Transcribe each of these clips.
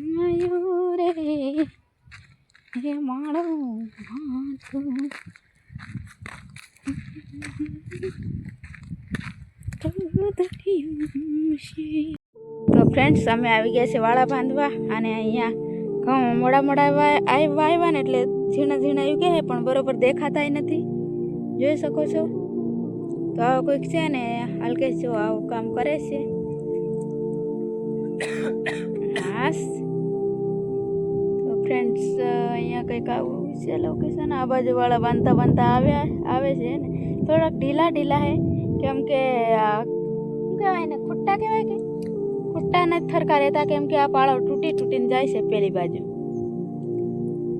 મયુરે હે માળો માથું. તો ફ્રેન્ડ્સ અમે આવી ગયા છે વાળા બાંધવા અને અહીંયા ઘઉં મોડા મોડા આય- વાવ્યા ને એટલે ઝીણા ઝીણા આવી ગયા પણ બરોબર દેખાતાય નથી. જોઈ શકો છો? તો આવો કોઈક છે ને હલકેશ જો આવું કામ કરે છે. તો ફ્રેન્ડ્સ અહીંયા કંઈક આવું છે લોકેશન આ બાજુવાળા બાંધતા બાંધતા આવ્યા, આવે છે ને. થોડાક ઢીલા ઢીલા હે. કેમ કે આ, શું કહેવાય ને ખુટ્ટા કહેવાય કે? ખુટ્ટા નથી થરકા રહેતા, કેમ કે આ પાળો તૂટી તૂટીને જાય છે પેલી બાજુ.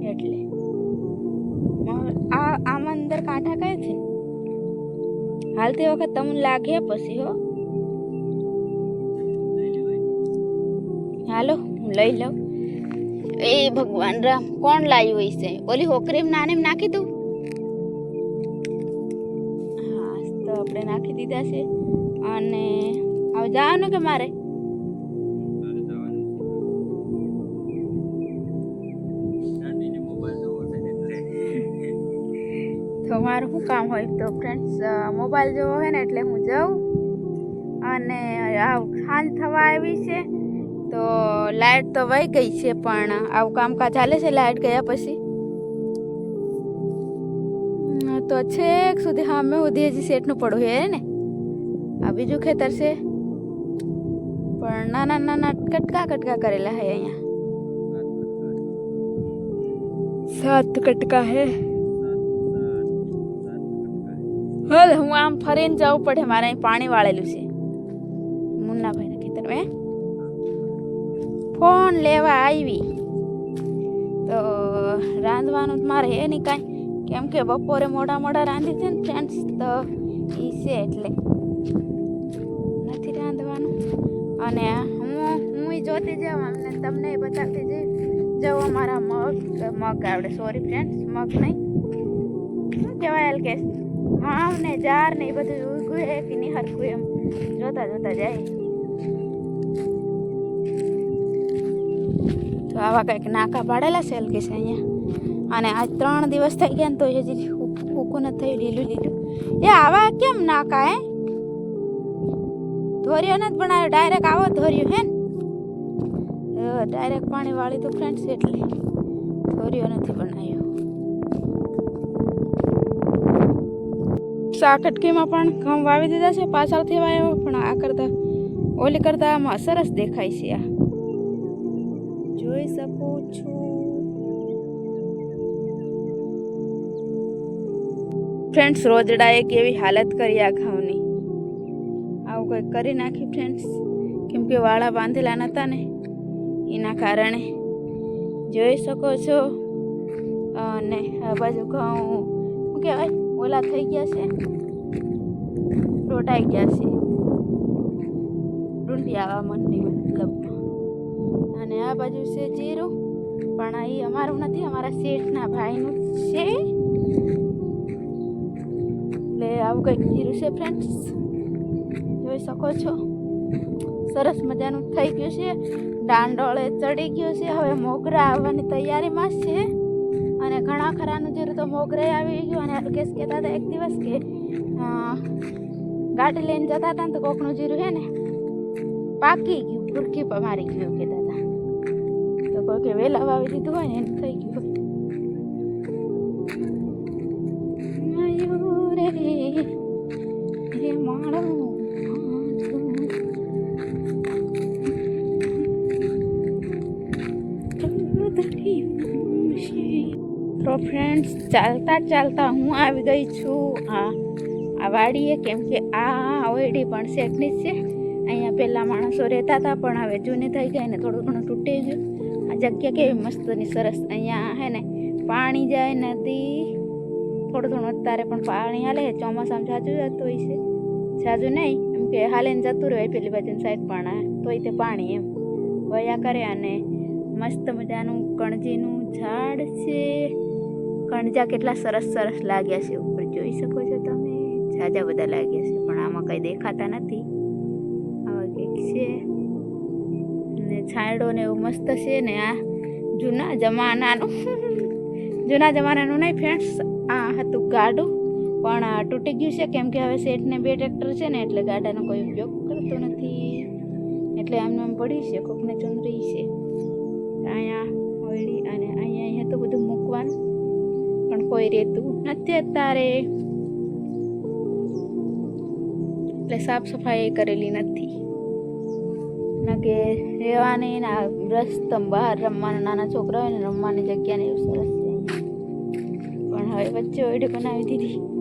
એટલે. આ, આમાં અંદર કાંઠા કયા છે? હાલતી વખત તમને લાગે પછી, હો. હાલો, હું લઈ લઉં. એ ભગવાન રામ, કોણ લાવ્યું હશે? ઓલી હોકરીમ નાને નાખી દઉં? હા, તો આપણે નાખી દીધા છે. અને હવે જવાનું કે મારે? તો મારું શું કામ હોય? તો ફ્રેન્ડ્સ મોબાઈલ જોવો હોય ને એટલે હું જાઉં. અને સાંજ થવા આવી છે. તો લાઈટ તો વહી ગઈ છે, પણ આવું કામકાજ ચાલે છે, લાઈટ ગયા પછી? તો છેક સુધી હા, મેં સુધી હજી સેટનું પડવું હે ને આ બીજું ખેતર છે. પણ નાના નાના કટકા કટકા કરેલા હે અહીંયા. સાત કટકા હે હલ, હું આમ ફરીને જવું પડે, મારે અહીં પાણી વાળેલું છે. મુન્નાભાઈના ખેતરમાં ફોન લેવા આવી? તો રાંધવાનું મારે હે નહીં કાંઈ. કેમ કે બપોરે મોડા મોડા રાંધી છે ને ફ્રેન્ડ્સ તો એ છે એટલે નથી રાંધવાનું. અને હું હું જોતી જાઉં અને તમને બતાવતી જઈ. જાઉં અમારા મગ મગ આવડે સોરી ફ્રેન્ડ્સ મગ નહીં. શું કહેવાય એલ હા ને, જાર ને એ બધું ઉગ્યું હે કે નહીં હરખું એમ. જોતા જોતા જાય. તો આવા કંઈક નાકા પાડેલા છે છે અહીંયા. અને આજ ત્રણ દિવસ થઈ ગયા ને તો હજી ઉકું નથી થયું, લીલું લીલું. એ આવા કેમ નાકા, હે? ધોર્યો નથી બનાવ્યો ડાયરેક્ટ આવો ધોર્યો, હે ને? ડાયરેક્ટ પાણી વાળી તો ફ્રેન્ડ્સ એટલે. ધોર્યો નથી બનાવ્યો સાકટકીમાં પણ ઘઉં વાવી દીધા છે, પાછળથી વાવ્યો પણ આ કરતાં, ઓલી કરતાં આમાં સરસ દેખાય છે આ. ફ્રેન્ડ્સ રોજડાએ કેવી હાલત કરી આ ઘઉંની? આવું કંઈક કરી નાખી ફ્રેન્ડ્સ કેમ કે વાળા બાંધેલા નહોતા ને? એના કારણે. જોઈ શકો છો. અને આ બાજુ ઘઉં, શું કહેવાય? ઓલા થઈ ગયા છે. રોટાઈ ગયા છે. ડુંડી આવવા મંડી મતલબ. અને આ બાજુ છે જીરું, પણ એ અમારું નથી, અમારા શેઠના ભાઈનું છે. એટલે આવું કંઈક જીરું છે ફ્રેન્ડ્સ જોઈ શકો છો? સરસ મજાનું થઈ ગયું છે. દાંડોળે ચડી ગયું છે. હવે મોગરા આવવાની તૈયારીમાં જ છે. અને ઘણા ખરાનું જીરું તો મોગરે આવી ગયું. અને કેસ કહેતા હતા એક દિવસ કે ગાડી લઈને જતા હતા ને તો કોકનું જીરું હે ને પાકી ગયું. ભૂરકી મારી ગયું કહેતા હતા. તો કોઈ કે વહેલા વાવી દીધું હોય ને એને થઈ ગયું. તો ફ્રેન્ડ્સ ચાલતા ચાલતા હું આવી ગઈ છું આ આ વાડીએ. કેમ કે આ ઓયડી પણ શેઠની છે. અહીંયા પહેલાં માણસો રહેતા હતા, પણ હવે જૂની થઈ ગઈ ને થોડું ઘણું તૂટી ગયું. આ જગ્યા કેવી મસ્તની સરસ. અહીંયા હે ને, પાણી જાય, નદી, થોડું ઘણું અત્યારે પણ પાણી હાલે. ચોમાસામાં જાજુ જતું હોય છે. જાજુ નહીં, એમ કે હાલે જતું રહે પેલી બાજુની સાઈડ પણ તોય તે પાણી એમ. વયા કરે અને મસ્ત મજાનું કણજીનું ઝાડ છે. કણજા કેટલા સરસ સરસ લાગ્યા છે ઉપર જોઈ શકો છો તમે. ઝાઝા બધા લાગ્યા છે, પણ આમાં કંઈ દેખાતા નથી. આવા કંઈક છે. ને છાંયડો ને એવું મસ્ત છે ને આ જૂના જમાનાનું. જૂના જમાનાનું નહીં ફ્રેન્ડ્સ આ હતું ગાડું, પણ તૂટી ગયું છે. કેમ કે હવે શેઠને બે ટ્રેક્ટર છે ને, એટલે ગાડાનો કોઈ ઉપયોગ કરતો નથી. એટલે આમને આમ પડી છે, કોકને ચુંદરી છે. અહીંયા હોળી અને અહીંયા અહીંયા તો બધું મૂકવાનું. પણ કોઈ રહેતું નથી અત્યારે. એટલે સાફ સફાઈ કરેલી નથી. કે રહેવાની ને આ રસ્તમ બહાર રમવાના, નાના છોકરા હોય ને રમવાની જગ્યા ને એવું સરસ પણ હવે વચ્ચે ઓઈડી બનાવી દીધી.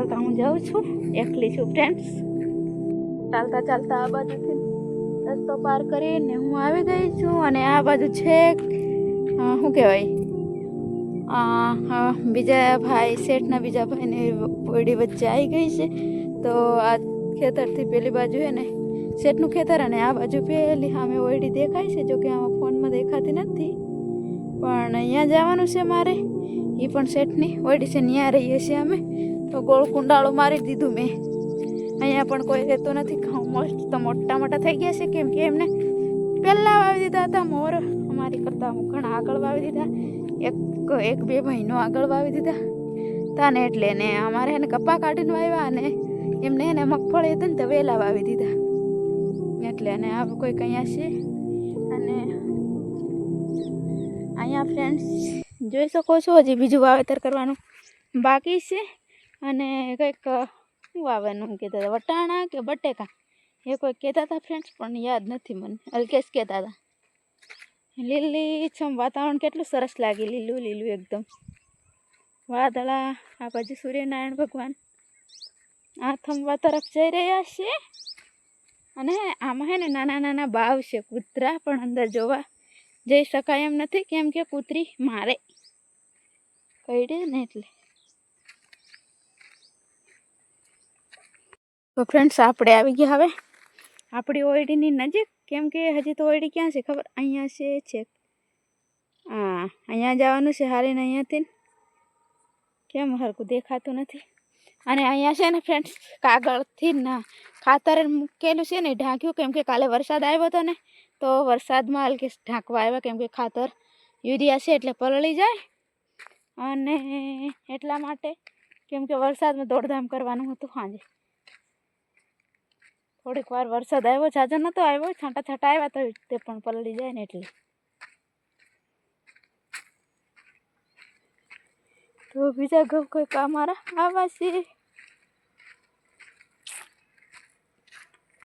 ચાલતા હું જાઉં છું. એકલી છું ફ્રેન્ડ્સ ચાલતા ચાલતા આ બાજુથી રસ્તો પાર કરીને હું આવી ગઈ છું અને આ બાજુ છે શું કહેવાય? બીજા ભાઈ, શેઠના બીજા ભાઈને ઓયડી વચ્ચે આવી ગઈ છે. તો આ ખેતરથી પેલી બાજુ હે ને, શેઠનું ખેતર અને આ બાજુ પેલી સામે ઓયડી દેખાય છે જો કે આમાં ફોનમાં દેખાતી નથી. પણ અહીંયા જવાનું છે મારે. એ પણ શેઠની ઓયડી છે ત્યાં રહીએ છીએ અમે. તો ગોળ કુંડાળો મારી દીધું મેં. અહીંયા પણ કોઈ રહેતો નથી. મોસ્ટ તો મોટા મોટા થઈ ગયા છે. કેમ કે એમને પહેલાં વાવી દીધા હતા મોર. અમારી કરતાં હું ઘણા આગળ વાવી દીધા. એક એક બે મહિનો આગળ વાવી દીધા. તાને એટલે ને અમારે એને કપા કાઢીને વાવ્યા અને એમને એને મગફળી હતી ને તો વહેલા વાવી દીધા. એટલે અને આ કોઈ અહીંયા છે. અને અહીંયા ફ્રેન્ડ્સ જોઈ શકો છો હજી બીજું વાવેતર કરવાનું બાકી છે. અને કંઈક શું વાવવાનું કહેતા હતા? વટાણા કે બટેકા? એ કોઈ કહેતા હતા ફ્રેન્ડ્સ પણ યાદ નથી મને. અલ્કેશ કહેતા હતા. લીલી છમ વાતાવરણ કેટલું સરસ લાગે, લીલું લીલું એકદમ. વાદળા આ બાજુ સૂર્યનારાયણ ભગવાન. આ થંભા તરફ જઈ રહ્યા છે. અને આમાં હે ને નાના નાના બાવ છે, કૂતરા પણ અંદર જોવા જઈ શકાય એમ નથી, કેમ કે કૂતરી મારે. કઈ ને એટલે. તો ફ્રેન્ડ્સ આપણે આવી ગયા હવે. આપણી ઓયડીની નજીક, કેમ કે હજી તો ઓયડી ક્યાં છે ખબર? અહીંયા છે છે. હા, અહીંયા જવાનું છે હારીને અહીંયાથી. કેમ હરકું દેખાતું નથી? અને અહીંયા છે ને ફ્રેન્ડ્સ કાગળથી ના, ખાતર મૂકેલું છે ને, ઢાંક્યું, કેમ કે કાલે વરસાદ આવ્યો હતો ને, તો વરસાદમાં હલકે ઢાંકવા આવ્યા, કેમ કે ખાતર યુરિયા છે એટલે પલળી જાય. અને એટલા માટે, કેમ કે વરસાદમાં દોડધામ કરવાનું હતું સાંજે થોડીક વાર વરસાદ આવ્યો જાજો નહોતો આવ્યો. છાંટા છાંટા આવ્યા તો તે પણ પલળી જાય ને એટલે. તો બીજા ઘઉં કોઈ મારા આવા છે